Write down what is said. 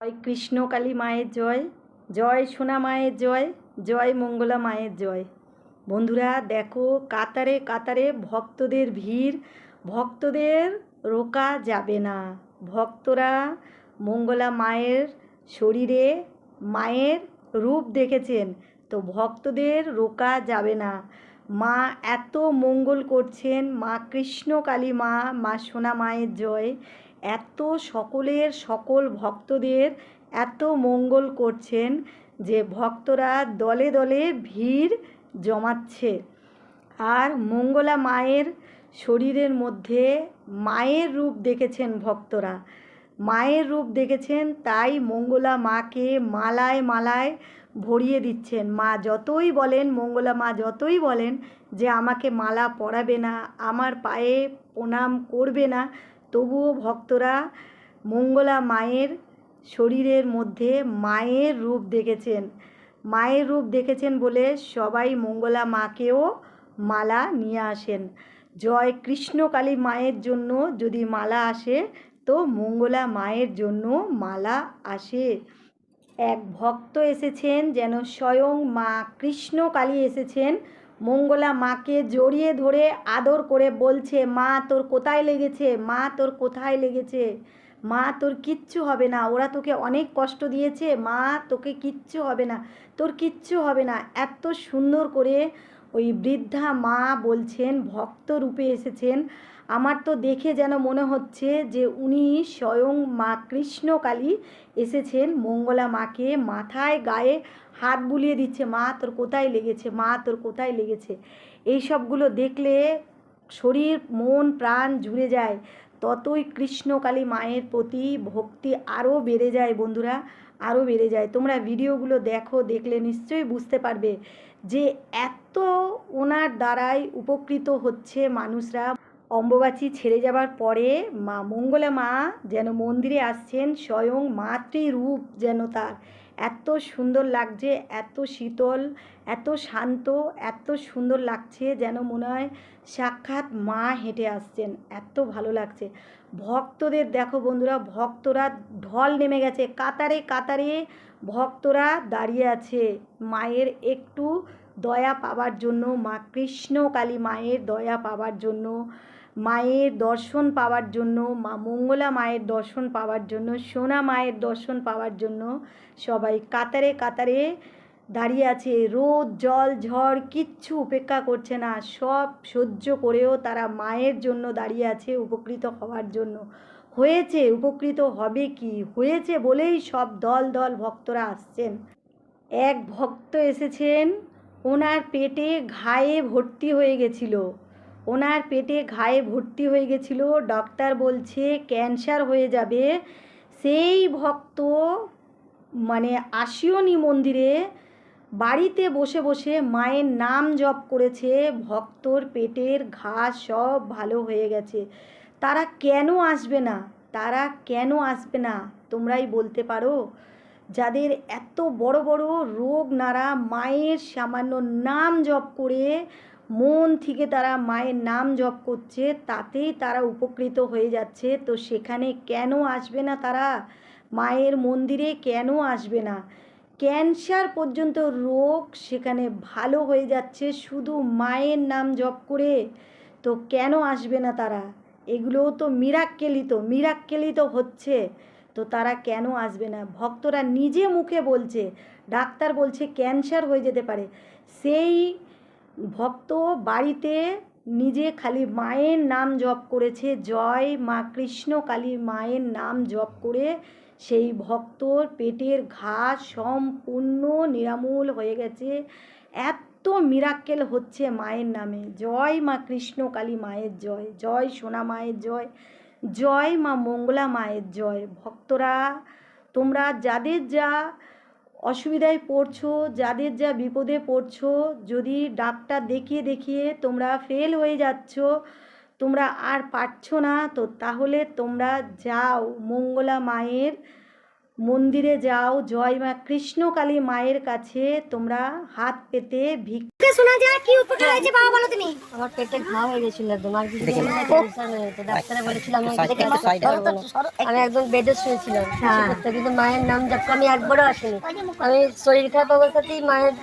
জয় কৃষ্ণকালী মায়ের জয় জয় সোনা মায়ের জয় জয় মঙ্গলা মায়ের জয়। বন্ধুরা, দেখো কাতারে কাতারে ভক্তদের ভিড়, ভক্তদের রোকা যাবে না। ভক্তরা মঙ্গলা মায়ের শরীরে মায়ের রূপ দেখেছেন, তো ভক্তদের রোকা যাবে না। মা এত মঙ্গল করছেন, মা কৃষ্ণকালী মা মা সোনা মায়ের জয়। এত সকলের সকল ভক্তদের এত মঙ্গল করছেন যে ভক্তরা দলে দলে ভিড় জমাচ্ছে। আর মঙ্গলা মায়ের শরীরের মধ্যে মায়ের রূপ দেখেছেন ভক্তরা। মায়ের রূপ দেখেছেন, তাই মঙ্গলা মাকে মালায় মালায় ভরিয়ে দিচ্ছেন। মা যতই বলেন, মঙ্গলা মা যতই বলেন যে আমাকে মালা পরাবে না, আমার পায়ে প্রণাম করবে না তবুও ভক্তরা মঙ্গলা মায়ের শরীরের মধ্যে মায়ের রূপ দেখেছেন। মায়ের রূপ দেখেছেন বলে সবাই মঙ্গলা মাকেও মালা নিয়ে আসেন। জয় কৃষ্ণকালী মায়ের জন্য যদি মালা আসে, তো মঙ্গলা মায়ের জন্য মালা আসে। এক ভক্ত এসেছেন যেন স্বয়ং মা কৃষ্ণকালী এসেছেন। মঙ্গলা মাকে জড়িয়ে ধরে আদর করে বলছে, মা, তোর কোথায় লেগেছে? মা, তোর কোথায় লেগেছে? মা, তোর কিচ্ছু হবে না। ওরা তোকে অনেক কষ্ট দিয়েছে। মা, তোকে কিচ্ছু হবে না। তোর কিচ্ছু হবে না। এত সুন্দর করে ওই বৃদ্ধা মা বলছেন, ভক্ত রূপে এসেছেন। আমার তো দেখে যেন মনে হচ্ছে যে উনি স্বয়ং মা কৃষ্ণকালী এসেছেন। মঙ্গলা মাকে মাথায় গায়ে হাত বুলিয়ে দিচ্ছে, মা, তোর কোথায় লেগেছে? মা, তোর কোথায় লেগেছে? এই সবগুলো দেখলে শরীর, মন, প্রাণ জুড়ে যায়। ততই কৃষ্ণকালী মায়ের প্রতি ভক্তি আরও বেড়ে যায় বন্ধুরা, আরও বেড়ে যায়। তোমরা ভিডিওগুলো দেখো, দেখলে নিশ্চয়ই বুঝতে পারবে যে এত ওনার দ্বারাই উপকৃত হচ্ছে মানুষরা। অম্বুবাচী ছেড়ে যাবার পরে মা মঙ্গলা মা যেন মন্দিরে আসছেন স্বয়ং মাতৃরূপ যেন তার। এত সুন্দর লাগছে, এত শীতল, এত শান্ত, এত সুন্দর লাগছে যেন মনে হয় সাক্ষাৎ মা হেঁটে আসছেন। এত ভালো লাগছে। ভক্তদের দেখো বন্ধুরা, ভক্তরা ঢল নেমে গেছে। কাতারে কাতারে ভক্তরা দাঁড়িয়ে আছে মায়ের একটু দয়া পাবার জন্য, মা কৃষ্ণকালী মায়ের দয়া পাবার জন্য। মায়ের দর্শন পাওয়ার জন্য, মা মঙ্গলা মায়ের দর্শন পাওয়ার জন্য, সোনা মায়ের দর্শন পাওয়ার জন্য সবাই কাতারে কাতারে দাঁড়িয়ে আছে। রোদ, জল, ঝড় কিচ্ছু উপেক্ষা করছে না। সব সহ্য করেও তারা মায়ের জন্য দাঁড়িয়ে আছে উপকৃত হওয়ার জন্য। হয়েছে, উপকৃত হবে কি? হয়েছে বলেই সব দল দল ভক্তরা আসছেন। এক ভক্ত এসেছেন, ওনার পেটে ঘায়ে ভর্তি হয়ে গেছিল। ওনার পেটে ঘায়ে ভর্তি হয়ে গেছিল। ডক্টর বলছে, ক্যান্সার হয়ে যাবে। সেই ভক্ত মানে আসিওনি মন্দিরে বাড়িতে বসে বসে মায়ের নাম জপ করেছে। ভক্তর পেটের ঘা সব ভালো হয়ে গেছে। তারা কেন আসবে না? তারা কেন আসবে না? তোমরাই বলতে পারো। যাদের এত বড় বড় রোগ নারা মায়ের সামান্য নাম জপ করে মন থেকে তারা মায়ের নাম জপ করছে, তাতেই তারা উপকৃত হয়ে যাচ্ছে। তো সেখানে কেন আসবে না তারা? মায়ের মন্দিরে কেন আসবে না? ক্যান্সার পর্যন্ত রোগ সেখানে ভালো হয়ে যাচ্ছে শুধু মায়ের নাম জপ করে। তো কেন আসবে না তারা? এগুলোও তো মিরাক্কেলি তো মিরাক্কেলি তো হচ্ছে। তো তারা কেন আসবে না? ভক্তরা নিজে মুখে বলছে, ডাক্তার বলছে ক্যান্সার হয়ে যেতে পারে। সেই ভক্ত বাড়িতে নিজে খালি মায়ের নাম জপ করেছে, জয় মা কৃষ্ণ কালী মায়ের নাম জপ করে সেই ভক্তর পেটের ঘা সম্পূর্ণ নিরামূল হয়ে গেছে। এত মিরাক্কেল হচ্ছে মায়ের নামে। জয় মা কৃষ্ণ কালী মায়ের জয়। জয় সোনা মায়ের জয়। জয় মা মঙ্গলা মায়ের জয়। ভক্তরা, তোমরা যাদের যা অসুবিধায় পড়ছো, যাদের যা বিপদে পড়ছো, যদি ডাক্তার দেখিয়ে দেখিয়ে তোমরা ফেল হয়ে যাচ্ছ, তোমরা আর পারছ না, তো তাহলে তোমরা যাও মঙ্গলা মায়ের মন্দিরে যাও, জয় মা কৃষ্ণকালী মায়ের কাছে তোমরা হাত পেতে ভিক শোনা যায়? কি উপকার হয়েছে বাবা বলো তুমি? আমার পেটে ঘা হয়ে গেছিল তোমার কিছু টেনশন ডাক্তারে বলেছিল আমি দেখে করতে পারব না। আমি একদম বেডে শুয়েছিলাম। কিন্তু মায়ের নাম জপ আমি একবারও আসিনি। আমি শরীর খারাপ অবস্থাতেই মায়ের